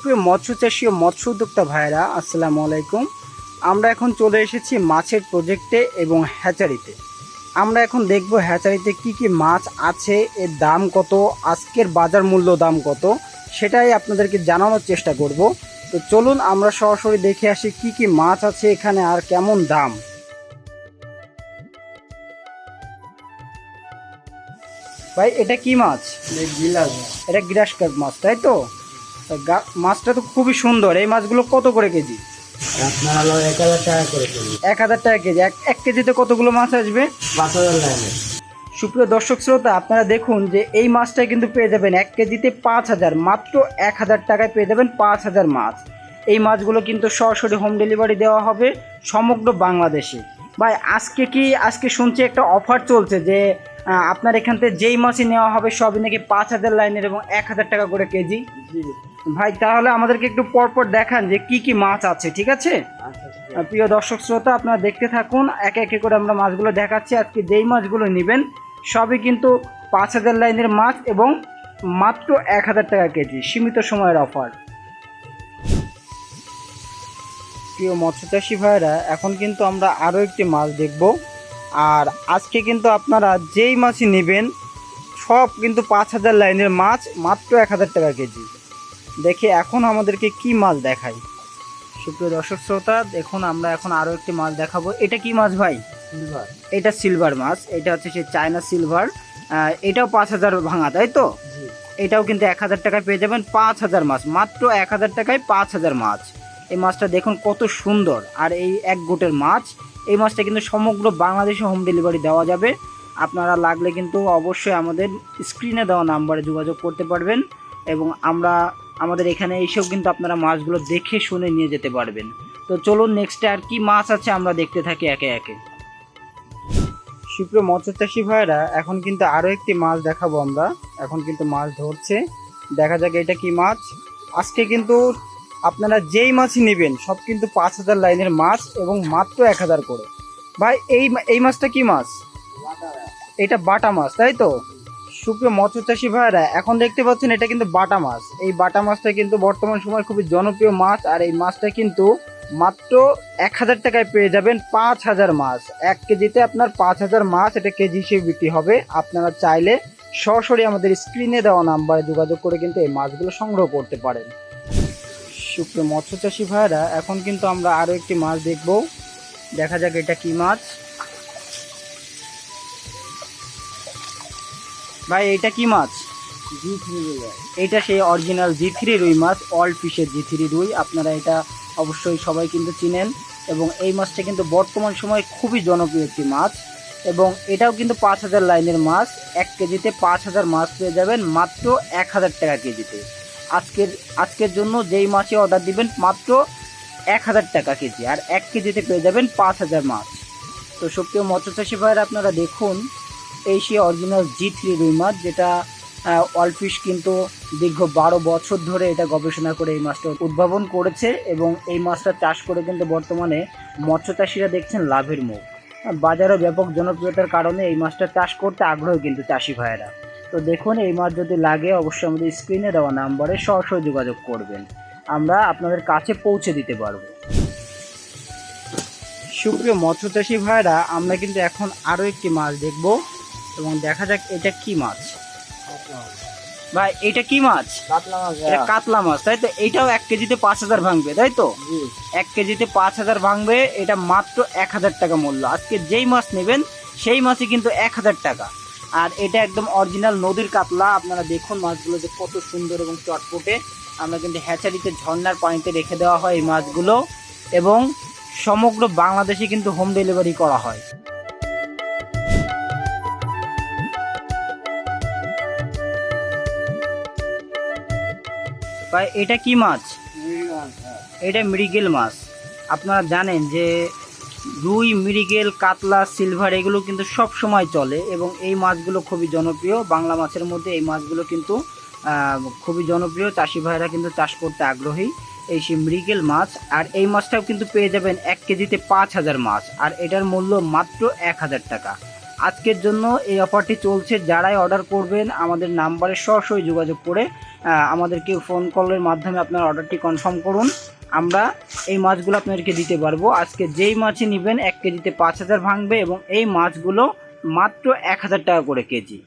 সুপ্রিয় মৎস্য চাষী ও মৎস্য উদ্যোক্তা ভাইরা আসসালামু আলাইকুম। আমরা এখন চলে এসেছি মাছের প্রজেক্টে এবং হ্যাচারিতে। আমরা এখন দেখব হ্যাচারিতে কি কি মাছ আছে এর দাম কত আজকের বাজার মূল্য দাম কত সেটাই আপনাদেরকে জানানোর চেষ্টা করব। তো চলুন আমরা সরাসরি দেখে আসি কি কি মাছ আছে এখানে আর কেমন দাম। ভাই এটা কি মাছ? এটা গ্রাস কাপ মাছ তাই তো? মাছটা তো খুবই সুন্দর। এই মাছগুলো কত করে কেজি? আপনার হলো এক হাজার টাকা করে কেজি। এক হাজার টাকা কেজি। এক এক কেজিতে কতগুলো মাছ আসবে? পাঁচ হাজার সুপ্রিয় দর্শক শ্রোতা আপনারা দেখুন যে এই মাছটা কিন্তু পেয়ে যাবেন এক কেজিতে পাঁচ হাজার। মাত্র এক হাজার টাকায় পেয়ে যাবেন পাঁচ হাজার মাছ। এই মাছগুলো কিন্তু সরাসরি হোম ডেলিভারি দেওয়া হবে সমগ্র বাংলাদেশে। ভাই আজকে কি আজকে শুনছি একটা অফার চলছে যে আপনার এখান থেকে যেই মাছই নেওয়া হবে সবই নাকি পাঁচ হাজার লাইনের এবং এক হাজার টাকা করে কেজি? ভাই, তাহলে আমাদেরকে একটু পরপর দেখান যে কি কি মাছ আছে, ঠিক আছে? প্রিয় দর্শক শ্রোতা, আপনারা দেখতে থাকুন, একে একে করে আমরা মাছগুলো দেখাচ্ছি। আজকে যেই মাছগুলো নেবেন, সবই কিন্তু পাঁচ হাজার লাইনের মাছ এবং মাত্র এক হাজার টাকা কেজি, সীমিত সময়ের অফার। প্রিয় মৎস্যচাষী ভাইরা এখন কিন্তু আমরা আরও একটি মাছ দেখব। আর আজকে কিন্তু আপনারা যেই মাছই নেবেন, সব কিন্তু পাঁচ হাজার লাইনের মাছ, মাত্র এক হাজার টাকা কেজি। দেখে এখন আমাদেরকে কি মাছ দেখায় সুপ্রিয় দর্শক শ্রোতা দেখুন আমরা এখন আরও একটি মাছ দেখাবো। এটা কি মাছ ভাই? সিলভার এটা সিলভার মাছ। এটা হচ্ছে সেই চায়না সিলভার এটাও পাঁচ হাজার ভাঙা তাই তো? এটাও কিন্তু এক হাজার টাকায় পেয়ে যাবেন পাঁচ হাজার মাছ। মাত্র এক হাজার টাকায় পাঁচ হাজার মাছ। এই মাছটা দেখুন কত সুন্দর। আর এই এক গোটের মাছ। এই মাছটা কিন্তু সমগ্র বাংলাদেশে হোম ডেলিভারি দেওয়া যাবে। আপনারা লাগলে কিন্তু অবশ্যই আমাদের স্ক্রিনে দেওয়া নাম্বারে যোগাযোগ করতে পারবেন। এবং আমরা আমাদের এখানে এসেও কিন্তু আপনারা মাছগুলো দেখে শুনে নিয়ে যেতে পারবেন। তো চলুন নেক্সটে আর কি মাছ আছে আমরা দেখতে থাকি একে একে। সুপ্রিয় মৎস্যচাষী ভাইরা এখন কিন্তু আরও একটি মাছ দেখাবো আমরা। এখন কিন্তু মাছ ধরছে। দেখা যাক এটা কি মাছ। আজকে কিন্তু আপনারা যেই মাছই নেবেন, সব কিন্তু পাঁচ হাজার লাইনের মাছ এবং মাত্র এক হাজার করে। ভাই, এই এই মাছটা কি মাছ? এটা বাটা মাছ, তাই তো? সুপ্রিয় মৎস্যচাষী ভাইরা এখন দেখতে পাচ্ছেন এটা কিন্তু বাটা মাছ। এই বাটা মাছটা কিন্তু বর্তমান সময় খুবই জনপ্রিয় মাছ, আর এই মাছটা কিন্তু মাত্র এক হাজার টাকায় পেয়ে যাবেন পাঁচ হাজার মাছ। এক কেজিতে আপনার পাঁচ হাজার মাছ এটা কেজি হিসেবে বিক্রি হবে। আপনারা চাইলে সরাসরি আমাদের স্ক্রিনে দেওয়া নাম্বারে যোগাযোগ করে কিন্তু এই মাছগুলো সংগ্রহ করতে পারেন। সুপ্রিয় মৎস্যচাষী ভাইরা এখন কিন্তু আমরা আরও একটি মাছ দেখব। দেখা যাক এটা কি মাছ। ভাই, এটা কি মাছ? জি থ্রি এটা সেই অরিজিনাল জি থ্রি রুই মাছ অল পিসের জি থ্রি রুই। আপনারা এটা অবশ্যই সবাই কিন্তু চিনেন। এবং এই মাছটা কিন্তু বর্তমান সময়ে খুবই জনপ্রিয় একটি মাছ। এবং এটাও কিন্তু পাঁচ হাজার লাইনের মাছ। এক কেজিতে পাঁচ হাজার মাছ পেয়ে যাবেন মাত্র এক হাজার টাকা কেজিতে। আজকের আজকের জন্য যেই মাছে অর্ডার দিবেন, মাত্র এক হাজার টাকা কেজি। আর এক কেজিতে পেয়ে যাবেন পাঁচ হাজার মাছ। তো সক্রিয় মৎস্যচাষী ভাইয়ের আপনারা দেখুন এই অরিজিনাল জি থ্রি রুই মাছ যেটা অলফিশ কিন্তু দীর্ঘ বারো বছর ধরে এটা গবেষণা করে এই মাছটা উদ্ভাবন করেছে এবং এই মাছটা চাষ করে কিন্তু বর্তমানে মৎস্য চাষিরা দেখছেন লাভের মুখ। বাজারে ব্যাপক জনপ্রিয়তার কারণে এই মাছটা চাষ করতে আগ্রহী কিন্তু চাষি ভাইয়েরা। তো দেখুন, এই মাছ যদি লাগে, অবশ্যই আমাদের স্ক্রিনে দেওয়া নাম্বারে সরাসরি যোগাযোগ করবেন। আমরা আপনাদের কাছে পৌঁছে দিতে পারব। সুপ্রিয় মৎস্য চাষি ভাইরা আমরা কিন্তু এখন আরও একটি মাছ দেখব। এবং দেখা যাক এটা কি মাছ। ভাই এটা কি মাছ? কাতলা মাছ কাতলা মাছ তাই তো? এটাও এক কেজিতে পাঁচ হাজার ভাঙবে তাই তো? এক কেজিতে পাঁচ হাজার ভাঙবে এটা মাত্র এক হাজার টাকা মূল্য। আজকে যেই মাছ নেবেন সেই মাছই কিন্তু এক হাজার টাকা। আর এটা একদম অরিজিনাল নদীর কাতলা আপনারা দেখুন মাছগুলো যে কত সুন্দর এবং চটপটে। আমরা কিন্তু হ্যাচারিতে ঝর্ণার পানিতে রেখে দেওয়া হয় এই মাছগুলো। এবং সমগ্র বাংলাদেশে কিন্তু হোম ডেলিভারি করা হয়। ভাই এটা কি মাছ? এটা মৃগেল মাছ। আপনারা জানেন যে রুই মৃগেল কাতলা সিলভার এগুলো কিন্তু সব সময় চলে এবং এই মাছগুলো খুবই জনপ্রিয়। বাংলা মাছের মধ্যে এই মাছগুলো কিন্তু খুবই জনপ্রিয়। চাষি ভাইরা কিন্তু চাষ করতে আগ্রহী। এই সেই মৃগেল মাছ আর এই মাছটাও কিন্তু পেয়ে যাবেন এক কেজিতে পাঁচ হাজার মাছ আর এটার মূল্য মাত্র এক হাজার টাকা। আজকের জন্য এই অফারটি চলছে। যারাই অর্ডার করবেন আমাদের নাম্বারে সরাসরি যোগাযোগ করে আমাদেরকে ফোন কলের মাধ্যমে আপনার অর্ডারটি কনফার্ম করুন। আমরা এই মাছগুলো আপনাদেরকে দিতে পারব। আজকে যেই মাছই নেবেন, এক কেজিতে পাঁচ হাজার ভাঙবে এবং এই মাছগুলো মাত্র এক হাজার টাকা করে কেজি।